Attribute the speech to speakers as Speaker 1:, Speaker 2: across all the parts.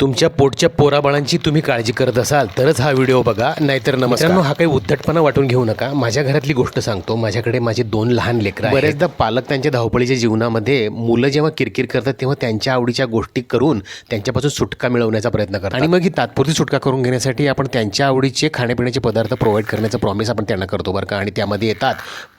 Speaker 1: तुमच्या पोटच्या पोराबाळांची तुम्ही काळजी करत असाल तरच हा व्हिडिओ बघा. नाहीतर नमस्कार. हा काही उद्धटपणा वाटून घेऊ नका. माझ्या घरातली गोष्ट सांगतो. माझ्याकडे माझे दोन लहान लेकरं. बरेचदा पालक त्यांच्या धावपळीच्या जीवनामध्ये मुलं जेव्हा किरकिर करतात तेव्हा त्यांच्या आवडीच्या गोष्टी करून त्यांच्यापासून सुटका मिळवण्याचा प्रयत्न करतात. आणि मग ही तात्पुरती सुटका करून घेण्यासाठी आपण त्यांच्या आवडीचे खाण्यापिण्याचे पदार्थ प्रोव्हाइड करण्याचा प्रॉमिस आपण त्यांना करतो बरं का? आणि त्यामध्ये येतात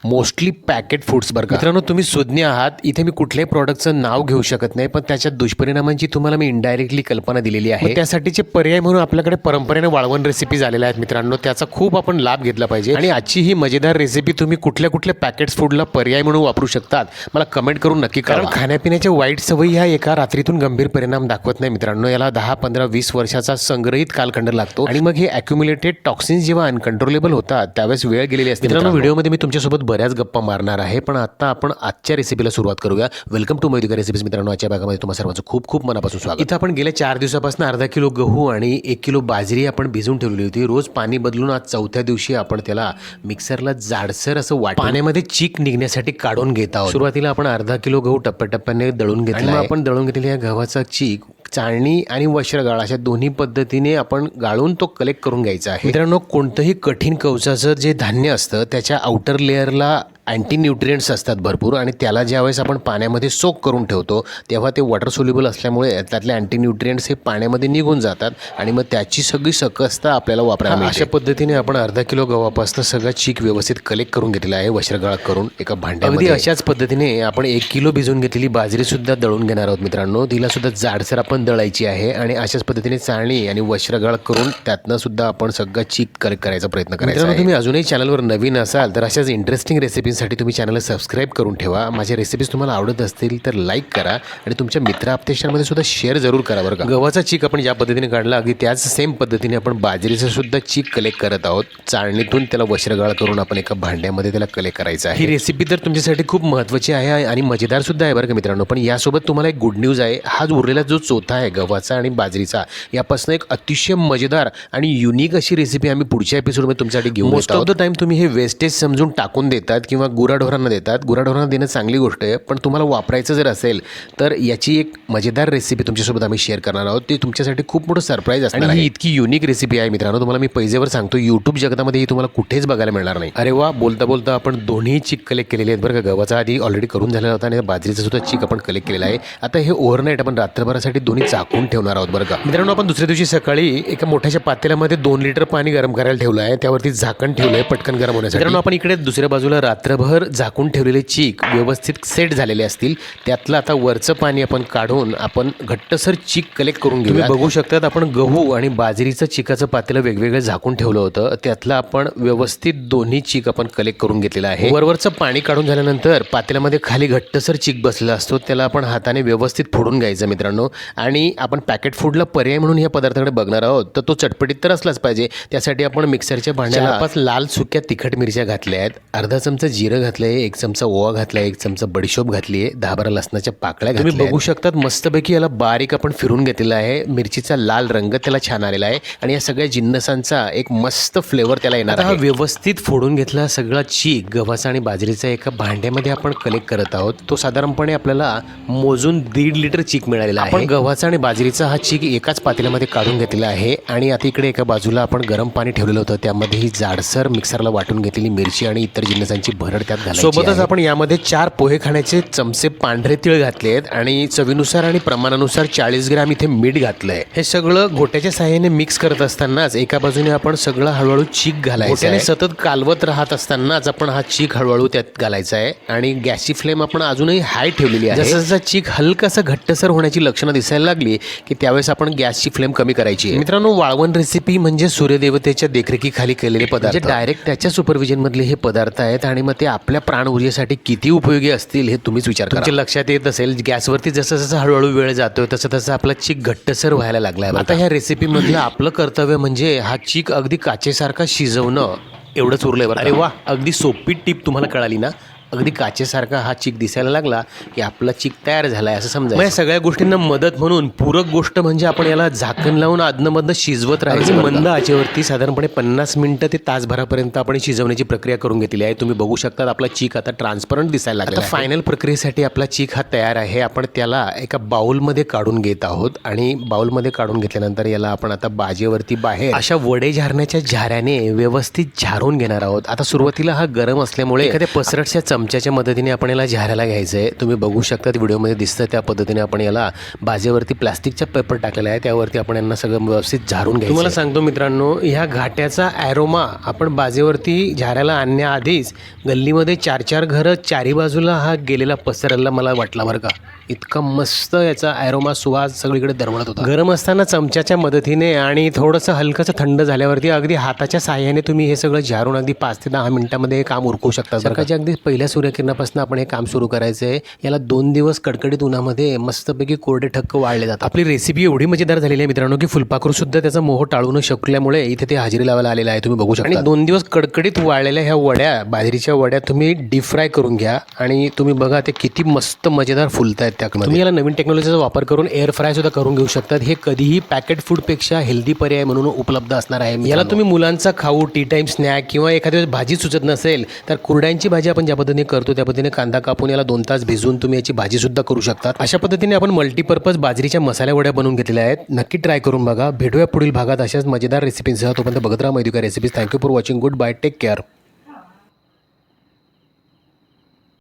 Speaker 1: मोस्टली पॅकेट फूड्स बरं का? मित्रांनो तुम्ही सुज्ञ आहात. इथे मी कुठल्याही प्रॉडक्टचं नाव घेऊ शकत नाही पण त्याच्या दुष्परिणामांची तुम्हाला मी इनडायरेक्टली कल्पना दिलेली आहे. त्यासाठीचे पर्याय म्हणून आपल्याकडे परंपरेने वाळवण रेसिपी झालेल्या आहेत मित्रांनो. त्याचा खूप आपण लाभ घेतला पाहिजे. आणि आजची ही मजेदार रेसिपी तुम्ही कुठल्या कुठल्या पॅकेट्स फूडला पर्याय म्हणून वापरू शकतात मला कमेंट करून नक्की कारण खाण्यापिण्याच्या वाईट सवयी ह्या एका रात्रीतून गंभीर परिणाम दाखवत नाही मित्रांनो. याला दहा पंधरा वीस वर्षाचा संग्रहित कालखंड लागतो. आणि मग हे अक्युमुलेटेड टॉक्सिन्स जेव्हा अनकंट्रोलेबल होतात त्यावेळेस वेळ गेलेली असते मित्रांनो व्हिडिओमध्ये मी तुमच्यासोबत बऱ्याच गप्पा मारणार आहे पण आता आपण आजच्या रेसिपीला सुरुवात करूया. वेलकम टू मैदिका रेसिपीज मित्रांनो. आजच्या भागामध्ये तुम्हाला सर्वांचं खूप खूप मनापासून स्वागत. इथं आपण गेल्या चार दिवसापासून अर्धा किलो गहू आणि एक किलो बाजरी आपण भिजून ठेवलेली होती. रोज पाणी बदलून आज चौथ्या दिवशी आपण त्याला मिक्सरला जाडसर असं वाट पाण्यामध्ये चीक निघण्यासाठी काढून घेत आहोत. सुरुवातीला आपण अर्धा किलो गहू टप्प्याटप्प्याने दळून घेतला आपण दळून घेतलेल्या या गव्हाचा चीक चाळणी आणि वस्त्रगाळ अशा दोन्ही पद्धतीने आपण गाळून तो कलेक्ट करून घ्यायचा आहे. मित्रांनो कोणतंही कठीण कवचाचं जे धान्य असतं त्याच्या आउटर लेअरला अँटी न्यूट्रियंट्स असतात भरपूर आणि त्याला ज्यावेळेस आपण पाण्यामध्ये सोक करून ठेवतो तेव्हा ते वॉटर सोल्युबल असल्यामुळे त्यातले अँटी न्यूट्रियंट्स हे पाण्यामध्ये निघून जातात आणि मग त्याची सगळी सकसता आपल्याला वापरायला. अशा पद्धतीने आपण अर्धा किलो गव्हापासून सगळं चीक व्यवस्थित कलेक्ट करून घेतलेला आहे वस्त्रगाळ करून एका भांड्यामध्ये. अगदी अशाच पद्धतीने आपण एक किलो भिजवून घेतलेली बाजरी सुद्धा दळून घेणार आहोत मित्रांनो. तिला सुद्धा जाडसर आपण दळायची आहे आणि अशाच पद्धतीने चाळणी आणि वस्त्रगाळ करून त्यातनं सुद्धा आपण सगळं चीक कलेक्ट करायचा प्रयत्न करायचा तुम्ही अजूनही चॅनलवर नवीन असाल तर अशाच इंटरेस्टिंग रेसिपीसाठी तुम्ही चॅनलला सबस्क्राईब करून ठेवा. माझ्या रेसिपीज तुम्हाला आवडत असतील तर लाईक करा आणि तुमच्या मित्र आपतेशांमध्ये सुद्धा शेअर जरूर करा बरं का. गव्हाचा चीक आपण ज्या पद्धतीने काढला अगदी त्याच सेम पद्धतीने आपण बाजरीचं सुद्धा चीक कलेक्ट करत आहोत. चाळणीतून त्याला वस्त्रगाळ करून आपण एका भांड्यामध्ये त्याला कलेक्ट करायचं आहे. ही रेसिपी तर तुमच्यासाठी खूप महत्त्वाची आहे आणि मजेदार सुद्धा आहे बरं का मित्रांनो. पण यासोबत तुम्हाला एक गुड न्यूज आहे. हा उरलेला जो चोथा आहे गव्हाचा आणि बाजरीचा यापासून एक अतिशय मजेदार आणि युनिक अशी रेसिपी आम्ही पुढच्या एपिसोडमध्ये तुमच्यासाठी घेऊन मोस्ट ऑफ द टाइम तुम्ही हे वेस्टेज समजून टाकून देतात किंवा गुराढोरांना देतात. गुराढोरांना देणं चांगली गोष्ट आहे. पण तुम्हाला वापरायचं जर असेल तर याची एक मजेदार रेसिपी तुमच्यासोबत आम्ही शेअर करणार आहोत. ती तुमच्यासाठी खूप मोठं सरप्राईज असणार आणि ही इतकी युनिक रेसिपी आहे मित्रांनो. तुम्हाला मी पैजेवर सांगतो युट्यूब जगतामध्ये ही तुम्हाला कुठेच बघायला मिळणार नाही. अरे वा बोलता बोलता आपण दोन्ही चिक कलेक्ट केलेले आहेत बरं का गव्हाचा आधी ऑलरेडी करून झालेला होता आणि बाजरीचा सुद्धा चिक आपण कलेक्ट केलेला आहे. आता हे ओव्हरनाईट आपण रात्रभरासाठी दोन्ही चाकून ठेवणार आहोत बरं का. मित्रांनो आपण दुसऱ्या दिवशी सकाळी एका मोठ्याच्या पातेल्यामध्ये दोन लिटर पाणी गरम करायला ठेवलं आहे. त्यावरती झाकण ठेवलं आहे पटकन गरम होण्यासाठी. मित्रांनो आपण इकडे दुसऱ्या बाजूला रात्रभर झाकून ठेवलेले चीक व्यवस्थित सेट झालेले असतील त्यातलं आता वरचं पाणी आपण काढून आपण घट्टसर चीक कलेक्ट करून घेऊ बघू शकतात आपण गहू आणि बाजरीचं चिकाचं पातेलं वेगवेगळं झाकून ठेवलं होतं. त्यातलं आपण व्यवस्थित दोन्ही चीक आपण कलेक्ट करून घेतलेलं आहे. वरवरचं पाणी काढून झाल्यानंतर पातेल्यामध्ये खाली घट्टसर चीक बसलेला असतो त्याला आपण हाताने व्यवस्थित फोडून घ्यायचं मित्रांनो. आणि आपण पॅकेट फूडला पर्याय म्हणून या पदार्थाकडे बघणार आहोत तर तो चटपटीत तर असलाच पाहिजे. त्यासाठी आपण मिक्सरच्या भांड्याला लाल सुक्या तिखट मिरच्या घातल्या आहेत. अर्धा चमचा जिरं घातलंय एक चमचा ओवा घातलाय एक चमचा बडीशोप घातली आहे दहा बारा लसणाच्या पाकळ्या तुम्ही बघू शकतात मस्तपैकी याला बारीक आपण फिरून घेतलेला आहे. मिरचीचा लाल रंग त्याला छान आलेला आहे. आणि या सगळ्या जिन्नसांचा एक मस्त फ्लेवर त्याला येणार आहे. व्यवस्थित फोडून घेतला सगळा चीक गव्हाचा आणि बाजरीचा एका भांड्यामध्ये आपण कलेक्ट करत आहोत. तो साधारणपणे आपल्याला मोजून दीड लिटर चीक मिळालेला आहे. गव्हाचा आणि बाजरीचा हा चीक एकाच पातेल्यामध्ये काढून घेतलेला आहे. आणि आता इकडे एका बाजूला आपण गरम पाणी ठेवलेलं होतं. त्यामध्ये ही जाडसर मिक्सरला वाटून घेतलेली मिरची आणि इतर जिन्नसांची भरड त्यात घालायची सोबतच आपण यामध्ये चार पोहे खाण्याचे चमचे पांढरे तिळ घातले आहेत आणि चवीनुसार आणि प्रमाणानुसार चाळीस ग्रॅम इथे मीठ घातलंय. हे सगळं घोट्याच्या साह्याने मिक्स करत असतानाच एका बाजूने आपण सगळं हळूहळू चीक घालायचं आहे. सतत कालवत राहत असतानाच आपण हा चीक हळूहळू त्यात घालायचा आहे. आणि गॅसची फ्लेम आपण अजूनही हाय ठेवलेली आहे. जसं जसं चीक हलकासा घट्टसर होण्याची लक्षणं दिसायला लागली की त्यावेळेस आपण गॅसची फ्लेम कमी करायची आहे. मित्रांनो वाळवण रेसिपी म्हणजे सूर्यदेवतेच्या देखरेखीखाली केलेले पदार्थ. डायरेक्ट त्याच्या सुपरविजन मधले हे पदार्थ आहेत आणि मग ते आपल्या प्राण ऊर्जेसाठी किती उपयोगी असतील हे तुम्हीच विचार करा. तुमच्या लक्षात येत असेल गॅसवरती जसं जसं हळूहळू वेळ जातोय तसं तसं आपला चीक घट्टसर व्हायला लागलाय आता ह्या रेसिपीमधलं आपलं कर्तव्य म्हणजे हा चीक अगदी काचेसारखा शिजवणं एवढंच उरलंय बरं अरे वा अगदी सोपी टीप तुम्हाला कळाली ना. अगदी काचेसारखा हा चीक दिसायला लागला की आपला चीक तयार झाला आहे असं समजा या सगळ्या गोष्टींना मदत म्हणून पूरक गोष्ट म्हणजे आपण याला झाकण लावून अधनमधनं शिजवत राहायचं. मंद आचेवरती साधारणपणे पन्नास मिनिटं ते तासभरापर्यंत आपण शिजवण्याची प्रक्रिया करून घेतली आहे. तुम्ही बघू शकता आपला चीक आता ट्रान्सपरंट दिसायला लागला फायनल प्रक्रियेसाठी आपला चीक हा तयार आहे. आपण त्याला एका बाउलमध्ये काढून घेत आहोत आणि बाउलमध्ये काढून घेतल्यानंतर याला आपण आता बाजेवरती बाहेर अशा वडे झारण्याच्या झाऱ्याने व्यवस्थित झारून घेणार आहोत. आता सुरुवातीला हा गरम असल्यामुळे एखाद्या पसरटच्या चमच्याच्या मदतीने आपण याला झारायला घ्यायचं आहे तुम्ही बघू शकता व्हिडिओमध्ये दिसतं त्या पद्धतीने आपण याला बाजेवरती प्लास्टिकचा पेपर टाकलेला आहे त्यावरती आपण यांना सगळं व्यवस्थित झारून घ्यायचं तुम्हाला सांगतो मित्रांनो ह्या घाट्याचा ॲरोमा आपण बाजेवरती झारायला आणण्याआधीच गल्लीमध्ये चार चार घरं चारी बाजूला हा गेलेला पसरायला मला वाटला बरं का. इतका मस्त याचा ॲरोमा सुवास सगळीकडे दरवळत होता. गरम असताना चमच्याच्या मदतीने आणि थोडंसं हलकंसं थंड झाल्यावरती अगदी हाताच्या साह्याने तुम्ही हे सगळं झारून अगदी पाच ते दहा मिनिटामध्ये हे काम उरकू शकता सकाळच्या अगदी पहिल्या सूर्यकिरणापासून आपण हे काम सुरू करायचं आहे याला दोन दिवस कडकडीत उन्हामध्ये मस्तपैकी कोरडे ठक्क वाळले जातात. आपली रेसिपी एवढी मजेदार झालेली आहे मित्रांनो की फुलपाखरू सुद्धा त्याचा मोह टाळू न शकल्यामुळे इथे ते हजेरी लावायला आलेला आहे. तुम्ही बघू शकता. आणि दोन दिवस कडकडीत वाळलेल्या ह्या वड्या बाजरीच्या वड्या तुम्ही डीप फ्राय करून घ्या आणि तुम्ही बघा ते किती मस्त मजेदार फुलत आहेत त्यामध्ये तुम्ही याला नवीन टेक्नॉलॉजीचा वापर करून एअर फ्राय सुद्धा करून घेऊ शकतात. हे कधीही पॅकेट फूडपेक्षा हेल्दी पर्याय म्हणून उपलब्ध असणार आहे याला तुम्ही मुलांचा खाऊ टी टाइम स्नॅक किंवा एखाद्या भाजी सुचत नसेल तर कुरड्यांची भाजी आपण ज्या पद्धतीने करतो त्या पद्धतीने कांदा कापून याला दोन तास भिजवून तुम्ही याची भाजी सुद्धा करू शकता अशा पद्धतीने आपण मल्टीपर्पज बाजरीच्या मसाल्या वड्या बनवून घेतलेल्या आहेत. नक्की ट्राय करून बघा. भेटूया पुढील भागात अशाच मजेदार रेसिपींसह तोपर्यंत बघत राहा मैदिका recipes thank you for watching good bye take care